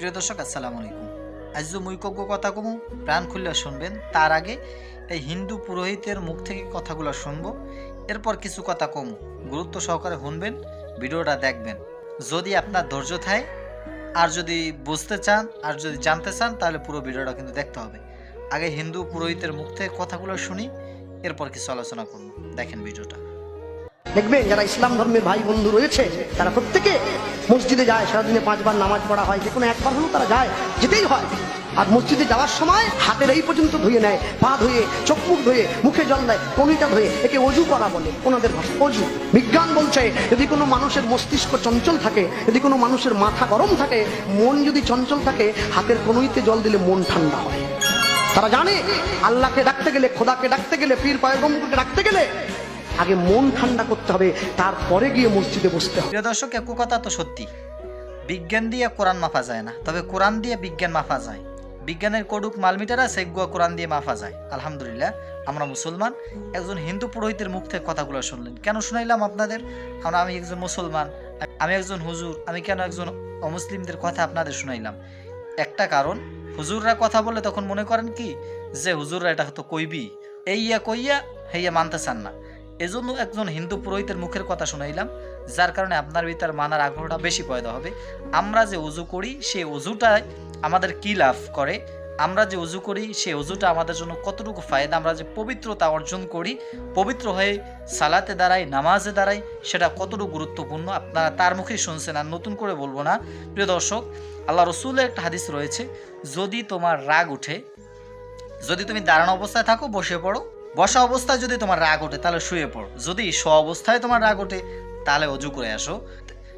প্রিয় দর্শক, আসসালামু আলাইকুম। আজ যে মুইকজ্ঞ কথা কমু প্রাণ খুললে শুনবেন। তার আগে এই হিন্দু পুরোহিতের মুখ থেকে কথাগুলো শুনব। এরপর কিছু কথা কমু। গুরুত্ব সহকারে শুনবেন, ভিডিওটা দেখবেন। যদি আপনার ধৈর্য থাকে, আর যদি বুঝতে চান, আর যদি জানতে চান, তাহলে পুরো ভিডিওটা কিন্তু দেখতে হবে। আগে হিন্দু পুরোহিতের মুখ থেকে কথাগুলো শুনি, এরপর কিছু আলোচনা করব। দেখেন ভিডিওটা। দেখবেন যারা ইসলাম ধর্মের ভাই বন্ধু রয়েছে, তারা প্রত্যেকে মসজিদে যায়, সারাদিনে পাঁচবার নামাজ পড়া হয় যে কোনো একবার হলেও তারা যায়, যেতেই হয়। আর মসজিদে যাওয়ার সময় হাতের এই পর্যন্ত ধুয়ে নেয়, পা ধুয়ে, চোখ মুখ ধুয়ে মুখে জল দেয় কনিটা ধুয়ে, একে অজু করা বলে, ওনাদের ভাষা, অজু। বিজ্ঞান বলছে, যদি কোনো মানুষের মস্তিষ্ক চঞ্চল থাকে, যদি কোনো মানুষের মাথা গরম থাকে, মন যদি চঞ্চল থাকে, হাতের কনুইতে জল দিলে মন ঠান্ডা হয়। তারা জানে, আল্লাহকে ডাকতে গেলে, খোদাকে ডাকতে গেলে, পীর পায়গম্বরকে ডাকতে গেলে আগে মন ঠান্ডা করতে হবে, তারপরে গিয়ে মসজিদে বসতে হবে। দর্শক, একু কথা তো সত্যি। বিজ্ঞান দিয়ে কোরআন মাফা যায় না, তবে কোরআন দিয়ে বিজ্ঞান মাফা যায়। বিজ্ঞানের কডুক মালমিটারা সেগুয়া কোরআন দিয়ে মাফা যায়। আলহামদুলিল্লাহ, আমরা মুসলমান। একজন হিন্দু পুরোহিতের মুখ থেকে কথাগুলো শুনলেন। কেন শুনাইলাম আপনাদের? আমরা, আমি একজন মুসলমান, আমি একজন হুজুর, আমি কেন একজন অমুসলিমদের কথা আপনাদের শুনাইলাম? একটা কারণ, হুজুররা কথা বলে তখন মনে করেন কি? যে হুজুররা এটা তো কইবি। এই ইয়া কইয়া, হেইয়া মানতে চান না। এজন্য একজন হিন্দু পুরোহিতের মুখের কথা শুনাইলাম, যার কারণে আপনার ভিতর মানার আগ্রহটা বেশি পয়দা হবে। আমরা যে উজু করি, সেই উজুটাই আমাদের কি লাভ করে? আমরা যে উজু করি, সেই উজুটা আমাদের জন্য কতটুকু ফায়দা? আমরা যে পবিত্রতা অর্জন করি, পবিত্র হয়ে সালাতে দাঁড়াই, নামাজে দাঁড়াই, সেটা কতটুকু গুরুত্বপূর্ণ? আপনারা তার মুখেই শুনছেন, আর নতুন করে বলব না। প্রিয় দর্শক, আল্লাহ রসুলের একটা হাদিস রয়েছে, যদি তোমার রাগ উঠে, যদি তুমি দাঁড়ানো অবস্থায় থাকো, বসে পড়ো বসা অবস্থায় যদি তোমার রাগ ওঠে, তাহলে শুয়ে পড়ো। যদি স্ব অবস্থায় তোমার রাগ ওঠে, তাহলে অজু করে আসো।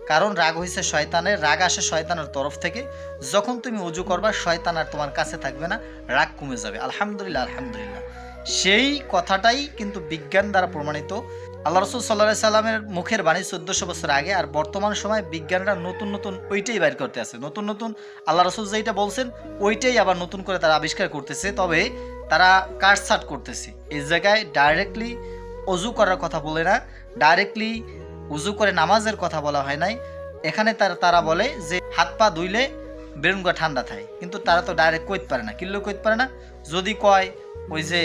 কারণ রাগ হয়েছে শয়তানের, রাগ আসে শয়তানের তরফ থেকে। যখন তুমি অজু করবা, শয়তান আর তোমার কাছে থাকবে না, রাগ কমে যাবে। আলহামদুলিল্লাহ আলহামদুলিল্লাহ। সেই কথাটাই কিন্তু বিজ্ঞান দ্বারা প্রমাণিত। আল্লাহ রসুল সাল্লাহ সাল্লামের মুখের বাণী চোদ্দশো বছর আগে আর বর্তমান সময় বিজ্ঞানরা নতুন নতুন ওইটাই বাইর করতে আছে। নতুন নতুন আল্লাহ রসুল যেইটা বলছেন, ওইটাই আবার নতুন করে তারা আবিষ্কার করতেছে। তবে তারা কাটছাট করতেছে। এই জায়গায় ডাইরেক্টলি অজু করার কথা বলে না ডাইরেক্টলি উজু করে নামাজের কথা বলা হয় নাই। এখানে তারা তারা বলে যে হাত পা ধুইলে বেরুনগা ঠান্ডা থাকে। কিন্তু তারা তো ডাইরেক্ট কইতে পারে না। কিল্লো কইতে পারে না। যদি কয় ওই যে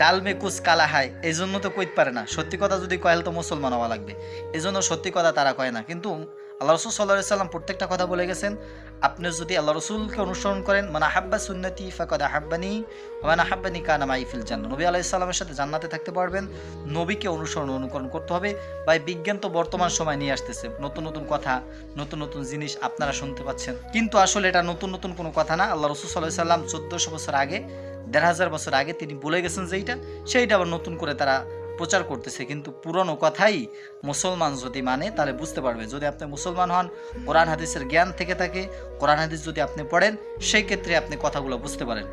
ডাল মে কুচ কালা হায় এই জন্য তো কইতে পারে না। সত্যি কথা যদি কয় তো মুসলমান হওয়া লাগবে। এই জন্য সত্যি কথা তারা কয় না। কিন্তু আল্লাহ রসুল সাল্লাহ সাল্লাম প্রত্যেকটা কথা বলে গেছেন, আপনি যদি আল্লাহ রসুলকে অনুসরণ করেন মানে আহাব্বা সুন্নতি ফাকাদ আহাব্বানি ওমান আহাব্বানি কানা মাইফিল জান্ন নবী আলাইহিস সালামের সাথে জান্নাতে থাকতে পারবেন, নবীকে অনুসরণ অনুকরণ করতে হবে। বা বিজ্ঞান তো বর্তমান সময় নিয়ে আসতেছে। নতুন নতুন কথা, নতুন নতুন জিনিস আপনারা শুনতে পাচ্ছেন। কিন্তু আসলে এটা নতুন নতুন কোনো কথা না। আল্লাহ রসুল সাল্লাহ সাল্লাম চোদ্দোশো বছর আগে দেড় হাজার বছর আগে তিনি বলে গেছেন যেইটা সেইটা আবার নতুন করে তারা প্রচার করতেছে। কিন্তু পুরনো কথাই মুসলমান যদি মানে তাহলে বুঝতে পারবে। যদি আপনি মুসলমান হন, কোরআন, হাদিসের জ্ঞান থেকে থাকে, কোরআন, হাদিস যদি আপনি পড়েন, সেই ক্ষেত্রে আপনি কথাগুলো বুঝতে পারেন।